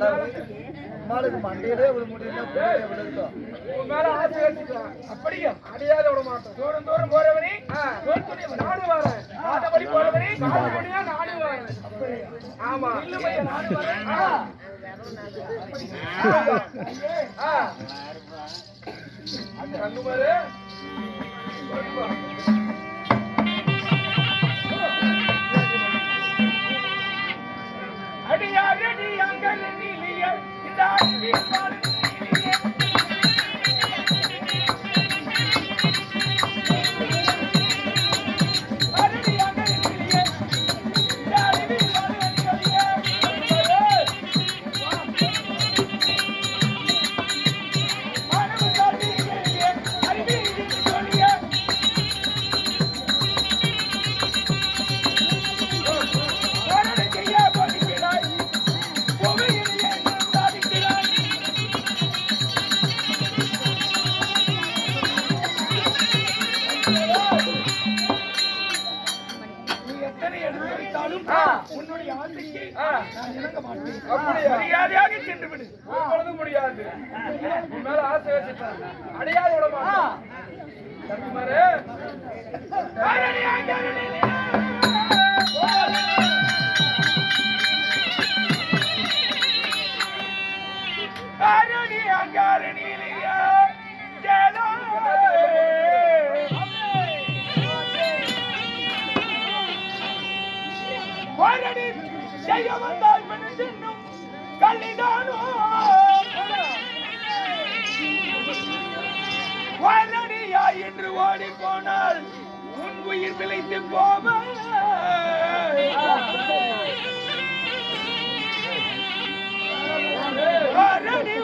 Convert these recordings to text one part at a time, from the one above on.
அம்மாளுக்கு மண்டையிலே விட முடியல அப்படியா அடையாத விட மாட்டோம் தூரம் தூரம் போறவனே நாடு வரேன் நாடபடி போறவனே நாடு வரேன் ஆமா நாடு வரேன் ஆ. Thank you. ஒருபொழுதும் முடியாது. உன் மேல ஆசை வச்சுட்டான் அடையாது விட மாட்டான் தம்பிமாரே. அரணி அங்கரணி அரணி அங்கரணிலியா ஜலோ வாரடி செய்ய வந்தால் மனதின்னும் கல்லிதானோ வாரடியா என்று ஓடி போனால் உன் உயிர் பிழைத்து போவ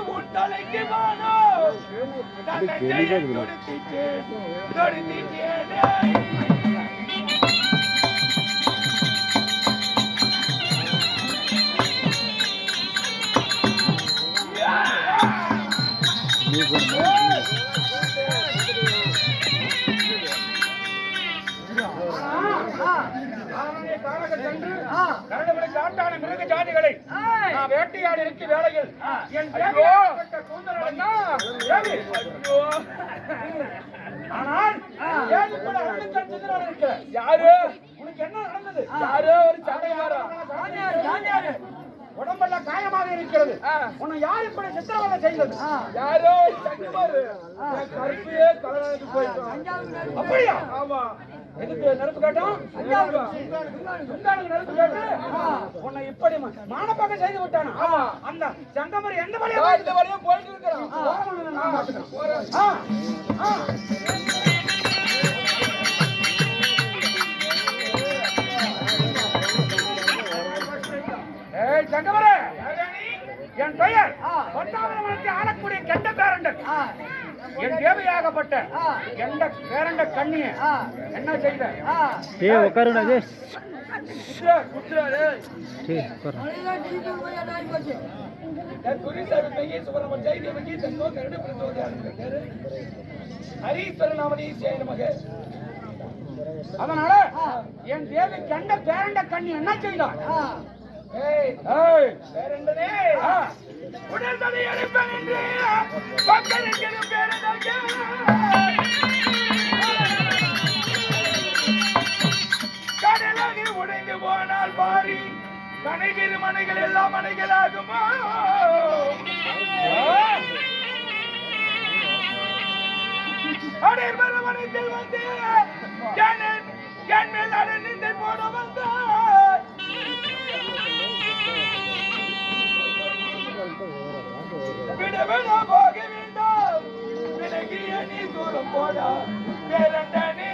உன் தலைக்கு வானோ தொடுத்திட்டேனே காட்டான மிருக ஜாதிகளை நான் வேட்டையாடி இருக்க வேலையில் என் ஆனால் யாரு? உனக்கு என்ன நடந்தது? யாரு? காயமாக இருக்கிறது. உன்னை யார் இப்படி சித்திரவதை செய்தது? யாரோ கருப்பையே அப்படியா? ஆமா. எதுக்கு நெருப்பு கேட்டோம்? நெருப்பு. கேட்டு உன்னை இப்படி மானப்பாக்கம் செய்து விட்டானா? அந்த சங்கமரி எந்த வழியா இந்த வழியா போயிட்டு இருக்கிறான். போறேன் ஆ ஆ ஏய் சங்கமரே என் பெயர் ஒட்டாவரமனத்தை ஆளக்கூடிய கெண்ட பேரண்டன் என் தேவையாகப்பட்ட கெண்ட பேரண்ட கண்ணிய என்ன செய்த ஏ உட்காரு மக அதனால என் தேவி கண்ட பேரண்ட கண்ணி என்ன செய்தான் உடல் தலை அழைப்பேன் என்று மக்களுக்கு. கடலாகி உடைந்து போனால் மாறி கனைகிற மனைகள் எல்லாம் மனைகளாகுமா அடைமரவனத்தில் வந்து என் மேல் அடநிந்தை போட வந்தார். போக வேண்டாம். விலகிய நீ தூரம் போடா. பேரண்டனே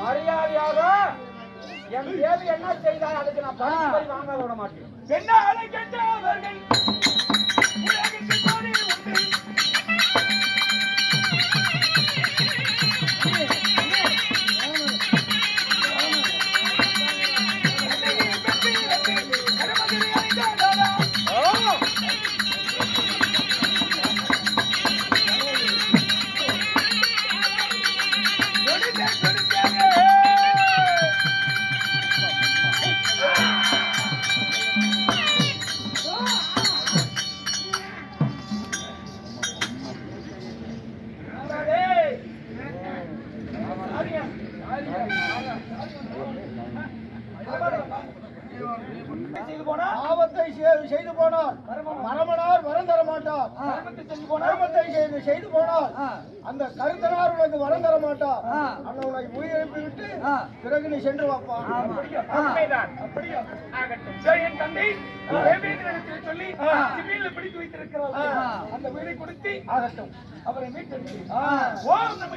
மரியாதையாக என் தேவி என்ன செய்தால் அதுக்கு நான் பணம் வாங்க விட மாட்டேன். என்ன அழைக்கின்றவர்கள்? அவர்கள் செய்து போனார் அந்த கருத்தனார் உனக்கு வரம் தர அண்ணன் உனக்கு உயிரிழப்பி விட்டு பிறகு நீ சென்று வாப்பா. உண்மைதான். அப்படியா? ஆகட்டும். சரி, என் தந்தை சொல்லி சிறையில பிடித்து வைத்திருக்கிறார். அந்த வீடை கொடுத்து ஆகட்டும். அவரை மீட்டெடுக்கிறேன். ஓம் நம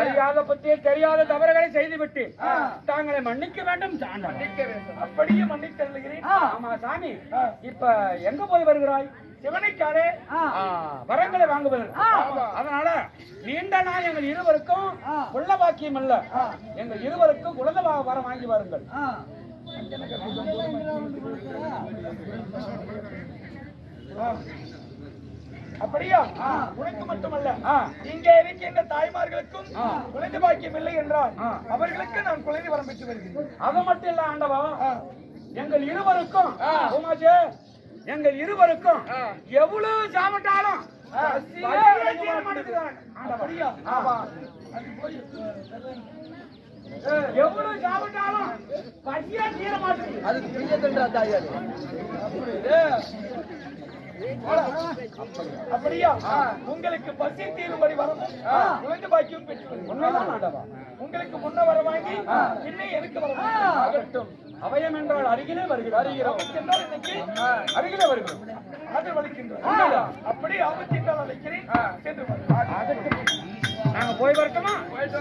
அறியாத பற்றிய தெரியாத தவறுகளை செய்துவிட்டு தாங்களை மன்னிக்க வேண்டும் அப்படியே மன்னித்து தருகிறேன் ஆமா சாமி. இப்ப எங்க போய் வருகிறாய்? சிவனைக்காரே. வரங்களை வாங்குவதற்கு அதனால நீண்ட நாள் எங்கள் இருவருக்கும் உள்ள பாக்கியம் அல்ல. எங்கள் இருவருக்கும் குழந்தை வா- வரம் வாங்கி வாருங்கள். அப்படியா? உனக்கு மட்டுமல்ல. இங்கே இருக்கின்ற தாய்மார்களுக்கும் குழந்தை பாக்கியம் இல்லை என்றால் அவர்களுக்கு நான் குழந்தை வரம் பெற்று வருகிறேன். அது மட்டும் இல்ல ஆண்டவா. எங்கள் இருவருக்கும் எங்கள் இருவருக்கும் எவ்வளவு சாப்பிட்டாலும்? அது எவ்வளவு சாப்பிட்டாலும் பசியே தீர மாட்டேங்குது அதுக்கு பெரிய தண்டா தாயாரு. அப்படியா? உங்களுக்கு பசி தீரும்படி வரணும் குழந்தை பாக்கியம் பெற்று உண்மைதான் ஆண்டவா உங்களுக்கு முன்ன வர வாங்கி இன்னும் எனக்கு வர ஆகட்டும். அவயம் என்றால் அருகிலே வருகிறோம் வருகிறோம் என்றால் இன்னைக்கு அருகிலே வருகிறோம் அது வலிக்கின்றோம் அப்படி ஆபத்து என்றால் அழைக்கிறேன் சென்று வா. ஆகட்டும். நாங்க போய் வரட்டுமா? போயிட்டு